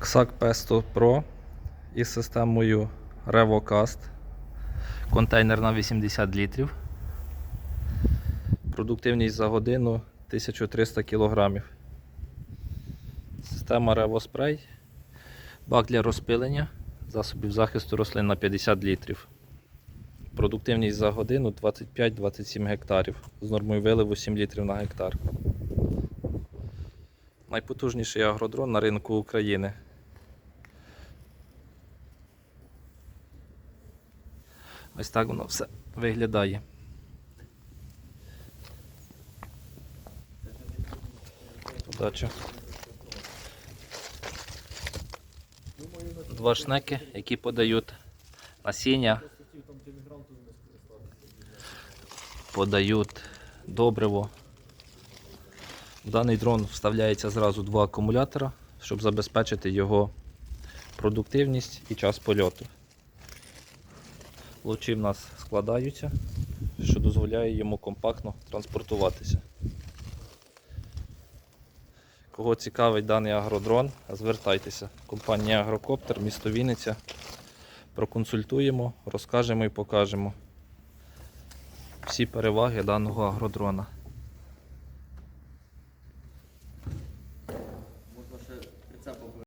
XAC P100 Pro із системою RevoCast. Контейнер на 80 літрів. Продуктивність за годину 1300 кг. Система RevoSpray. Бак для розпилення засобів захисту рослин на 50 літрів. Продуктивність за годину 25-27 гектарів з нормою виливу 7 літрів на гектар. Найпотужніший агродрон на ринку України. Ось так воно все виглядає. Удачі. Два шнеки, які подають насіння, подають добриво. В даний дрон вставляється зразу два акумулятора, щоб забезпечити його продуктивність і час польоту. Лучі в нас складаються, що дозволяє йому компактно транспортуватися. Кого цікавить даний агродрон, звертайтеся. Компанія Агрокоптер, місто Вінниця. Проконсультуємо, розкажемо і покажемо всі переваги даного агродрона.